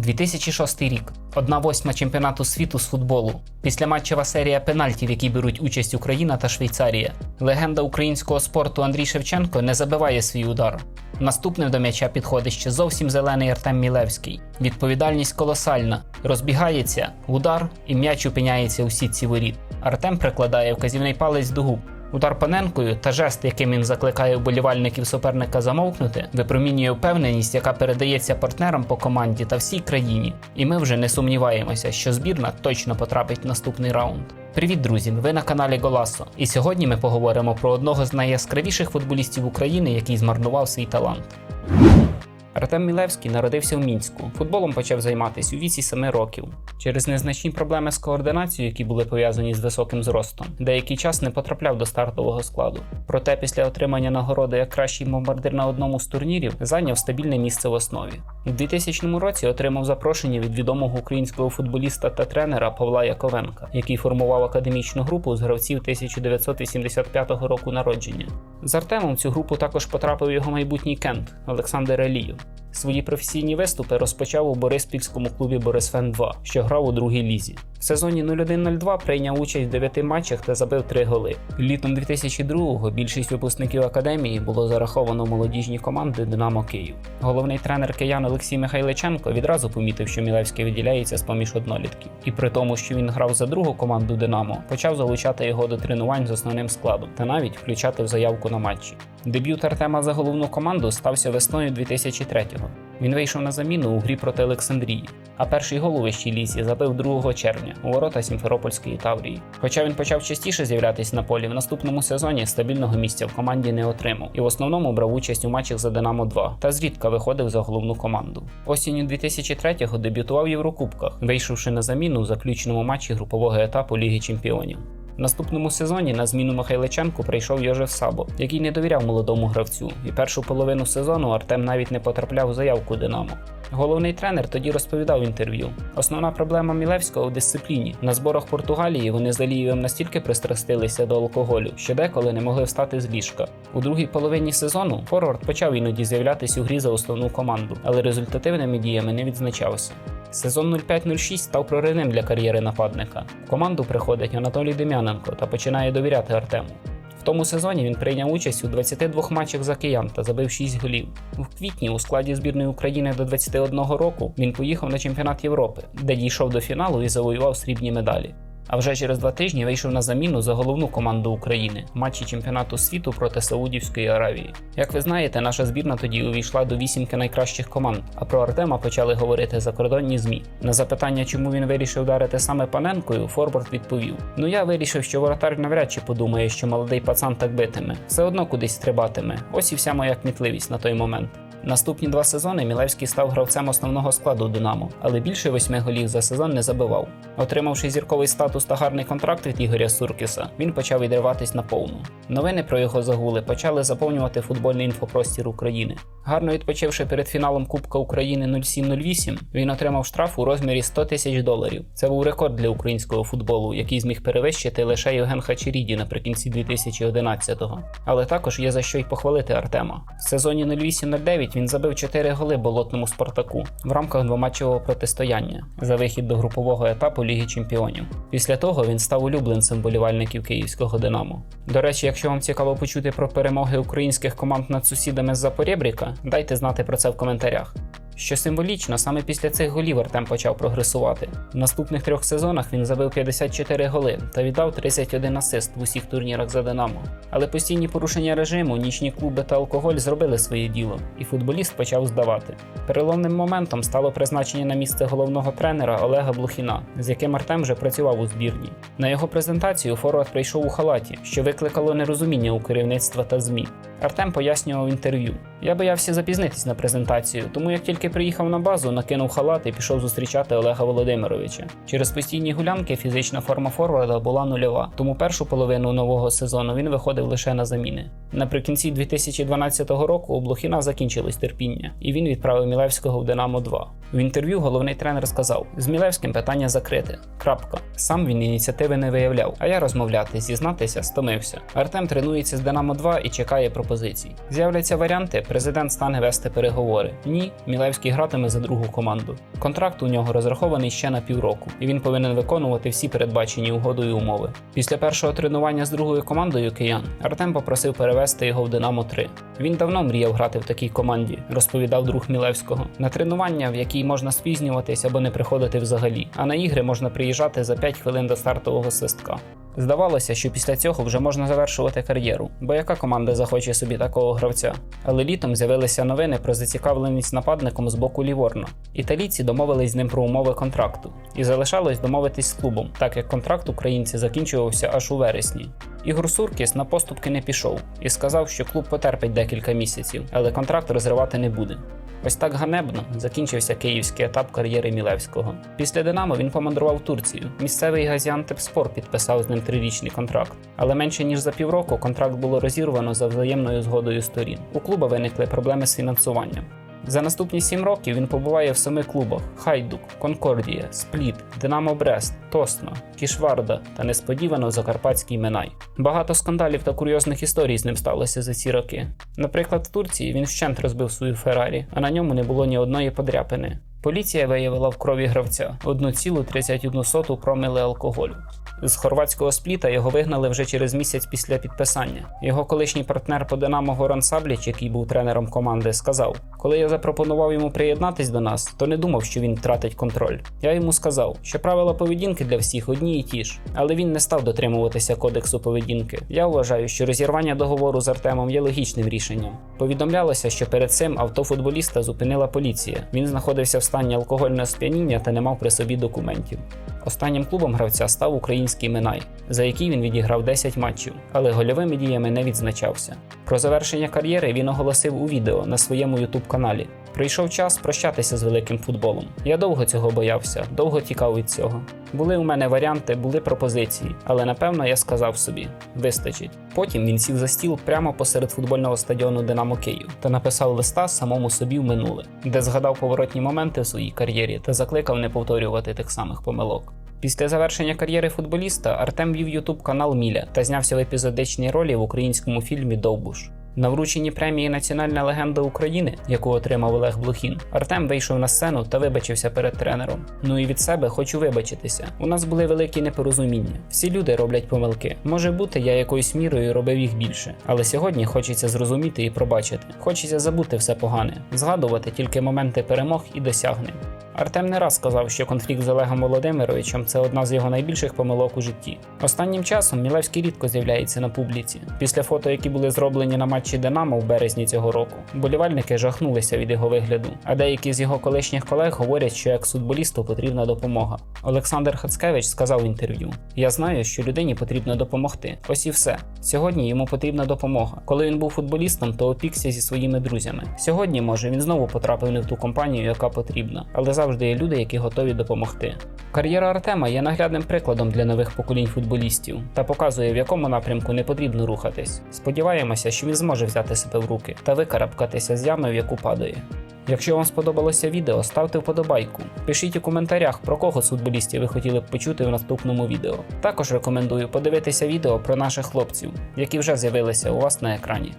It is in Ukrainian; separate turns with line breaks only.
2006 рік. Одна восьма чемпіонату світу з футболу. Післяматчева серія пенальтів, в якій беруть участь Україна та Швейцарія. Легенда українського спорту Андрій Шевченко не забиває свій удар. Наступним до м'яча підходить ще зовсім зелений Артем Мілевський. Відповідальність колосальна. Розбігається, удар, і м'яч опиняється у сітці воріт. Артем прикладає вказівний палець до губ. Удар паненкою та жест, яким він закликає вболівальників суперника замовкнути, випромінює впевненість, яка передається партнерам по команді та всій країні. І ми вже не сумніваємося, що збірна точно потрапить в наступний раунд. Привіт, друзі! Ви на каналі Голасо. І сьогодні ми поговоримо про одного з найяскравіших футболістів України, який змарнував свій талант. Артем Мілевський народився в мінську. Футболом почав займатися у віці 7 років. Через незначні проблеми з координацією, які були пов'язані з високим зростом, деякий час не потрапляв до стартового складу. Проте після отримання нагороди як кращий бомбардир на одному з турнірів зайняв стабільне місце в основі. У 2000 році отримав запрошення від відомого українського футболіста та тренера Павла Яковенка, який формував академічну групу з гравців 1985 року народження. З Артемом в цю групу також потрапив його майбутній кент Олександр Елієв. Свої професійні виступи розпочав у Бориспільському клубі Борисфен 2, що грав у другій лізі. В сезоні 01-02 прийняв участь в 9 матчах та забив 3 голи. Літом 2002-го більшість випускників академії було зараховано молодіжні команди Динамо Київ. Головний тренер киян Олексій Михайличенко відразу помітив, що Мілевський виділяється з поміж однолітків. І при тому, що він грав за другу команду Динамо, почав залучати його до тренувань з основним складом та навіть включати в заявку на матчі. Дебют Артема за головну команду стався весною 2003-го. Він вийшов на заміну у грі проти Олександрії, а перший гол у вищій лісі забив 2 червня у ворота Сімферопольської Таврії. Хоча він почав частіше з'являтися на полі, в наступному сезоні стабільного місця в команді не отримав і в основному брав участь у матчах за Динамо 2 та зрідка виходив за головну команду. Осінню 2003-го дебютував в Єврокубках, вийшовши на заміну у заключному матчі групового етапу Ліги Чемпіонів. Наступному сезоні на зміну Михайличенку прийшов Йожев Сабо, який не довіряв молодому гравцю, і першу половину сезону Артем навіть не потрапляв у заявку Динамо. Головний тренер тоді розповідав інтерв'ю: основна проблема Мілевського у дисципліні. На зборах Португалії вони з Алієвим настільки пристрастилися до алкоголю, що деколи не могли встати з ліжка. У другій половині сезону Форвард почав іноді з'являтися у грі за основну команду, але результативними діями не відзначався. Сезон 05-06 став проривним для кар'єри нападника. В команду приходить Анатолій Дем'яненко та починає довіряти Артему. В тому сезоні він прийняв участь у 22 матчах за киян та забив 6 голів. У квітні у складі збірної України до 21 року він поїхав на чемпіонат Європи, де дійшов до фіналу і завоював срібні медалі. А вже через два тижні вийшов на заміну за головну команду України в матчі чемпіонату світу проти Саудівської Аравії. Як ви знаєте, наша збірна тоді увійшла до вісімки найкращих команд, а про Артема почали говорити закордонні змі. На запитання, чому він вирішив вдарити саме паненкою, Форвард відповів: Ну я вирішив, що воротар навряд чи подумає, що молодий пацан так битиме, все одно кудись стрибатиме. Ось і вся моя кмітливість на той момент. Наступні два сезони Мілевський став гравцем основного складу Динамо, але більше восьми голів за сезон не забивав. Отримавши зірковий статус та гарний контракт від Ігоря Суркіса, він почав відриватись на повну. Новини про його загули почали заповнювати футбольний інфопростір України. Гарно відпочивши перед фіналом Кубка України 0708, він отримав штраф у розмірі 100 тисяч доларів. Це був рекорд для українського футболу, який зміг перевищити лише Євген Хачеріді наприкінці 2011-го. Але також є за що й похвалити Артема. В сезоні 08-09 він забив 4 голи болотному Спартаку в рамках двоматчевого протистояння за вихід до групового етапу Ліги Чемпіонів. Після того він став улюбленцем болівальників київського Динамо. До речі, якщо вам цікаво почути про перемоги українських команд над сусідами з Запорєбріка, дайте знати про це в коментарях. Що символічно, саме після цих голів Артем почав прогресувати. В наступних трьох сезонах він забив 54 голи та віддав 31 асист в усіх турнірах за Динамо. Але постійні порушення режиму, нічні клуби та алкоголь зробили своє діло, і футболіст почав здавати. Переломним моментом стало призначення на місце головного тренера Олега Блохіна, з яким Артем вже працював у збірні. На його презентацію Форвард прийшов у халаті, що викликало нерозуміння у керівництва та ЗМІ. Артем пояснював інтерв'ю: Я боявся запізнитись на презентацію, тому як тільки приїхав на базу, накинув халат і пішов зустрічати Олега Володимировича. Через постійні гулянки фізична форма форварда була нульова, тому першу половину нового сезону він виходив лише на заміни. Наприкінці 2012 року у Блохіна закінчилось терпіння, і він відправив Мілевського в Динамо 2. В інтерв'ю головний тренер сказав: з Мілевським питання закрите. Крапка. Сам він ініціативи не виявляв, а я розмовляти, зізнатися, стомився. Артем тренується з Динамо 2 і чекає пропозицій. З'являться варіанти, президент стане вести переговори. Ні, Мілевський Мілевський гратиме за другу команду. Контракт у нього розрахований ще на півроку, і він повинен виконувати всі передбачені угодою умови. Після першого тренування з другою командою киян Артем попросив перевести його в Динамо 3. Він давно мріяв грати в такій команді, розповідав друг Мілевського. На тренування, в якій можна спізнюватись або не приходити взагалі, а на ігри можна приїжджати за 5 хвилин до стартового свистка. Здавалося, що після цього вже можна завершувати кар'єру, бо яка команда захоче собі такого гравця? Але літом з'явилися новини про зацікавленість нападником з боку Ліворно. Італійці домовились з ним про умови контракту, і залишалось домовитись з клубом, так як контракт українці закінчувався аж у вересні. Ігор Суркіс на поступки не пішов і сказав, що клуб потерпить декілька місяців, але контракт розривати не буде. Ось так ганебно закінчився київський етап кар'єри Мілевського. Після Динамо він помандрував Турцію. Місцевий Газіантепспор підписав з ним трирічний контракт. Але менше ніж за півроку контракт було розірвано за взаємною згодою сторін. У клуба виникли проблеми з фінансуванням. За наступні сім років він побуває в семи клубах: Хайдук, Конкордія, Спліт, Динамо Брест, Тосно, Кішварда та несподівано Закарпатський Минай. Багато скандалів та курйозних історій з ним сталося за ці роки. Наприклад, в Турції він вщент розбив свою Феррарі, а на ньому не було ні одної подряпини. Поліція виявила в крові гравця 1,31 промили алкоголю. З хорватського спліта його вигнали вже через місяць після підписання. Його колишній партнер по Динамо Горан Сабліч, який був тренером команди, сказав: Коли я запропонував йому приєднатись до нас, то не думав, що він втратить контроль. Я йому сказав, що правила поведінки для всіх одні і ті ж, але він не став дотримуватися кодексу поведінки. Я вважаю, що розірвання договору з Артемом є логічним рішенням. Повідомлялося, що перед цим авто футболіста зупинила поліція. Він знаходився в стані алкогольне сп'яніння та не мав при собі документів. Останнім клубом гравця став український Минай, за який він відіграв 10 матчів, але гольовими діями не відзначався. Про завершення кар'єри він оголосив у відео на своєму ютуб каналі. Прийшов час прощатися з великим футболом. Я довго цього боявся, довго тікав від цього. Були у мене варіанти, були пропозиції, але напевно я сказав собі: вистачить. Потім він сів за стіл прямо посеред футбольного стадіону Динамо Київ та написав листа самому собі в минуле, де згадав поворотні моменти в своїй кар'єрі та закликав не повторювати тих самих помилок. Після завершення кар'єри футболіста Артем вів ютуб канал Міля та знявся в епізодичній ролі в українському фільмі Довбуш. На врученні премії Національна легенда України, яку отримав Олег Блохін, Артем вийшов на сцену та вибачився перед тренером. Ну і від себе хочу вибачитися. У нас були великі непорозуміння. Всі люди роблять помилки. Може бути, я якоюсь мірою робив їх більше. Але сьогодні хочеться зрозуміти і пробачити. Хочеться забути все погане, згадувати тільки моменти перемог і досягнень. Артем не раз сказав, що конфлікт з Олегом Володимировичем це одна з його найбільших помилок у житті. Останнім часом Мілевський рідко з'являється на публіці. Після фото, які були зроблені на матчі Динамо в березні цього року, болівальники жахнулися від його вигляду. А деякі з його колишніх колег говорять, що як футболісту потрібна допомога. Олександр Хацкевич сказав в інтерв'ю: Я знаю, що людині потрібно допомогти. Ось і все. Сьогодні йому потрібна допомога. Коли він був футболістом, то опікся зі своїми друзями. Сьогодні, може, він знову потрапив не в ту компанію, яка потрібна, але завжди є люди, які готові допомогти. Кар'єра Артема є наглядним прикладом для нових поколінь футболістів та показує, в якому напрямку не потрібно рухатись. Сподіваємося, що він зможе взяти себе в руки та викарабкатися з ями, в яку падає. Якщо вам сподобалося відео, ставте вподобайку. Пишіть у коментарях, про кого з футболістів ви хотіли б почути в наступному відео. Також рекомендую подивитися відео про наших хлопців, які вже з'явилися у вас на екрані.